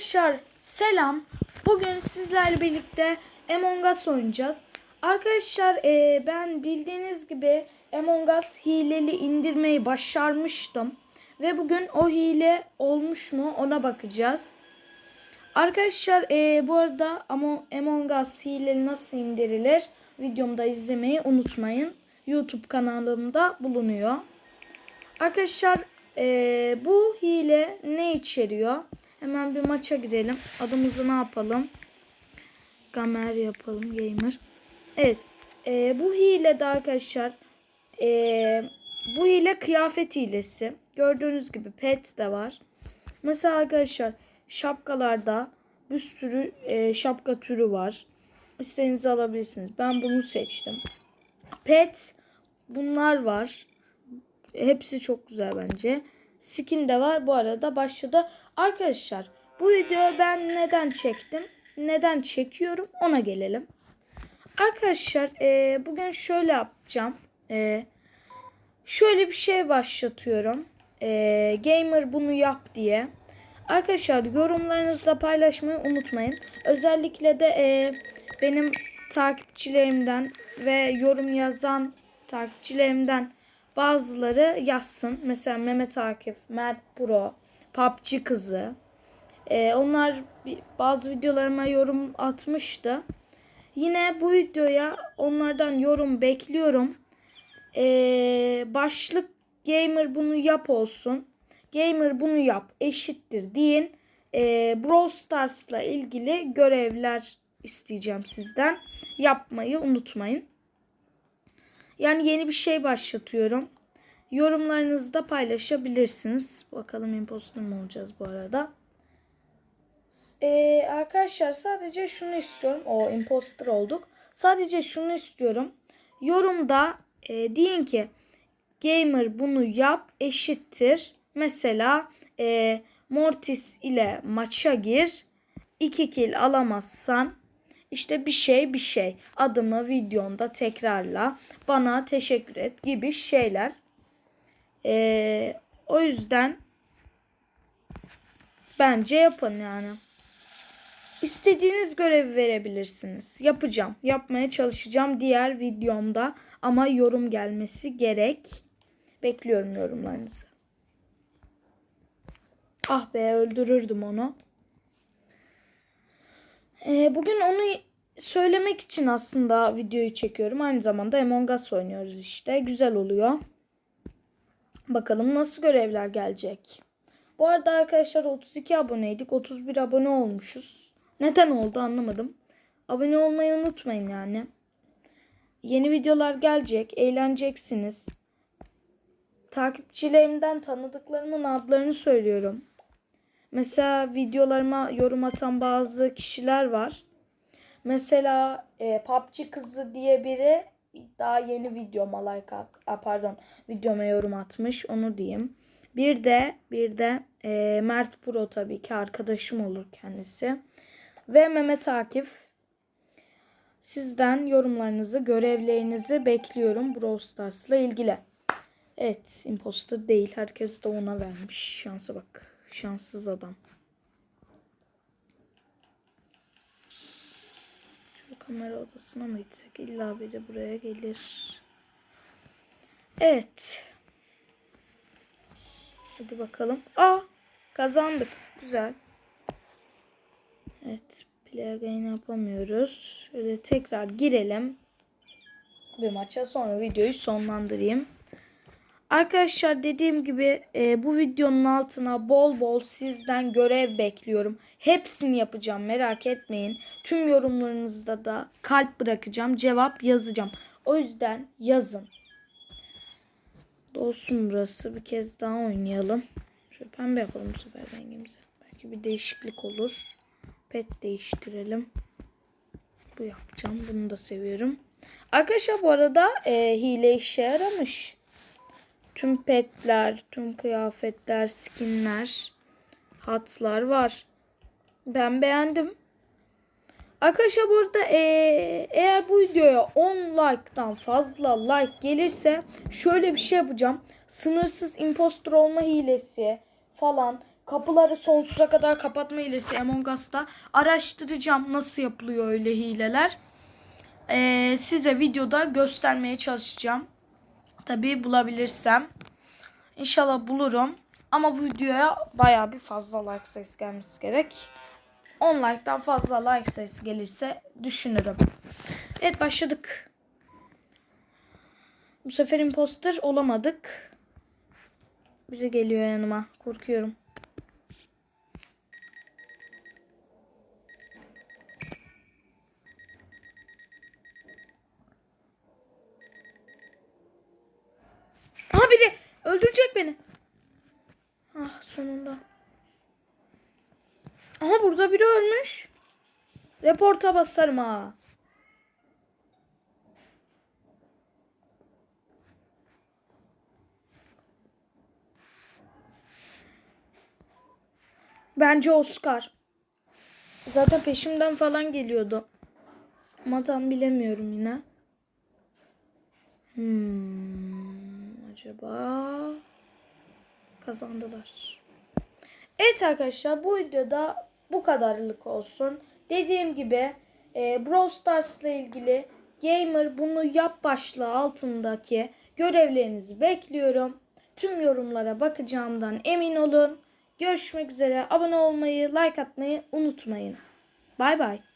Arkadaşlar selam. Bugün sizlerle birlikte Among Us oynayacağız. Arkadaşlar e, ben bildiğiniz gibi Among Us hileli indirmeyi başarmıştım. Ve bugün o hile olmuş mu ona bakacağız. Arkadaşlar e, bu arada Amo- Among Us hileli nasıl indirilir videomda izlemeyi unutmayın. YouTube kanalımda bulunuyor. Arkadaşlar eee, bu hile ne içeriyor? Hemen bir maça girelim. Adımızı ne yapalım? Gamer yapalım gamer. Evet. eee, bu hilede arkadaşlar eee, bu hile kıyafet hilesi. Gördüğünüz gibi pet de var. Mesela arkadaşlar şapkalarda bir sürü eee, şapka türü var. İstediğinizi alabilirsiniz. Ben bunu seçtim. Pet bunlar var. Hepsi çok güzel bence. Skin de var. Bu arada başladı. Arkadaşlar bu videoyu ben neden çektim? Neden çekiyorum? Ona gelelim. Arkadaşlar e, bugün şöyle yapacağım. E, şöyle bir şey başlatıyorum. E, gamer bunu yap diye. Arkadaşlar yorumlarınızla paylaşmayı unutmayın. Özellikle de e, benim takipçilerimden ve yorum yazan takipçilerimden bazıları yazsın. Mesela Mehmet Akif, Mert Pro, PUBG kızı. E, onlar bazı videolarıma yorum atmıştı. Yine bu videoya onlardan yorum bekliyorum. E, başlık gamer bunu yap olsun. Gamer bunu yap eşittir deyin. E, Brawl Stars'la ilgili görevler isteyeceğim sizden. Yapmayı unutmayın. Yani yeni bir şey başlatıyorum. Yorumlarınızı da paylaşabilirsiniz. Bakalım imposter mı olacağız bu arada. Ee, arkadaşlar sadece şunu istiyorum. O imposter olduk. Sadece şunu istiyorum. Yorumda e, deyin ki gamer bunu yap eşittir. Mesela e, Mortis ile maça gir. 2 kill alamazsan işte bir şey bir şey adımı videonda tekrarla bana teşekkür et gibi şeyler. Ee, o yüzden bence yapın yani. İstediğiniz görevi verebilirsiniz. Yapacağım. Yapmaya çalışacağım diğer videomda ama yorum gelmesi gerek. Bekliyorum yorumlarınızı. Ah be öldürürdüm onu. Ee, bugün onu söylemek için aslında videoyu çekiyorum. Aynı zamanda Among Us oynuyoruz işte. Güzel oluyor. Bakalım nasıl görevler gelecek. Bu arada arkadaşlar 32 aboneydik. 31 abone olmuşuz. Neden oldu anlamadım. Abone olmayı unutmayın yani. Yeni videolar gelecek. Eğleneceksiniz. Takipçilerimden tanıdıklarımın adlarını söylüyorum. Mesela videolarıma yorum atan bazı kişiler var. Mesela e, PUBG kızı diye biri daha yeni videoma like at, a, pardon videoma yorum atmış onu diyeyim. Bir de bir de e, Mert Pro tabii ki arkadaşım olur kendisi. Ve Mehmet Akif sizden yorumlarınızı, görevlerinizi bekliyorum Brawl Stars'la ilgili. Evet, imposter değil. Herkes de ona vermiş. Şansa bak. Şanssız adam. Şu kamera odasına mı gitsek? İlla biri buraya gelir. Evet. Hadi bakalım. Aa! Kazandık. Güzel. Evet. Play again yapamıyoruz. Şöyle tekrar girelim. Bir maça sonra videoyu sonlandırayım. Arkadaşlar dediğim gibi e, bu videonun altına bol bol sizden görev bekliyorum. Hepsini yapacağım merak etmeyin. Tüm yorumlarınızda da kalp bırakacağım. Cevap yazacağım. O yüzden yazın. Dolsun burası. Bir kez daha oynayalım. Şöyle pembe yapalım bu sefer rengimizi. Belki bir değişiklik olur. Pet değiştirelim. Bu yapacağım. Bunu da seviyorum. Arkadaşlar bu arada e, hile işe yaramış. Tüm petler, tüm kıyafetler, skinler, hatlar var. Ben beğendim. Arkadaşlar bu arada eee, eğer bu videoya 10 like'dan fazla like gelirse şöyle bir şey yapacağım. Sınırsız impostor olma hilesi falan kapıları sonsuza kadar kapatma hilesi Among Us'ta. Araştıracağım nasıl yapılıyor öyle hileler. Ee, size videoda göstermeye çalışacağım. Tabii bulabilirsem. İnşallah bulurum. Ama bu videoya bayağı bir fazla like sayısı gelmesi gerek. 10 like'dan fazla like sayısı gelirse düşünürüm. Evet başladık. Bu sefer imposter olamadık. Biri geliyor yanıma. Korkuyorum. Aha biri öldürecek beni. Ah sonunda. Aha burada biri ölmüş. Reporta basarım ha. Bence Oscar. Zaten peşimden falan geliyordu. Ama tam bilemiyorum yine. Hmm, acaba kazandılar. Evet arkadaşlar bu videoda bu kadarlık olsun. Dediğim gibi e, Brawl Stars ile ilgili Gamer bunu yap başlığı altındaki görevlerinizi bekliyorum. Tüm yorumlara bakacağımdan emin olun. Görüşmek üzere. Abone olmayı, like atmayı unutmayın. Bay bay.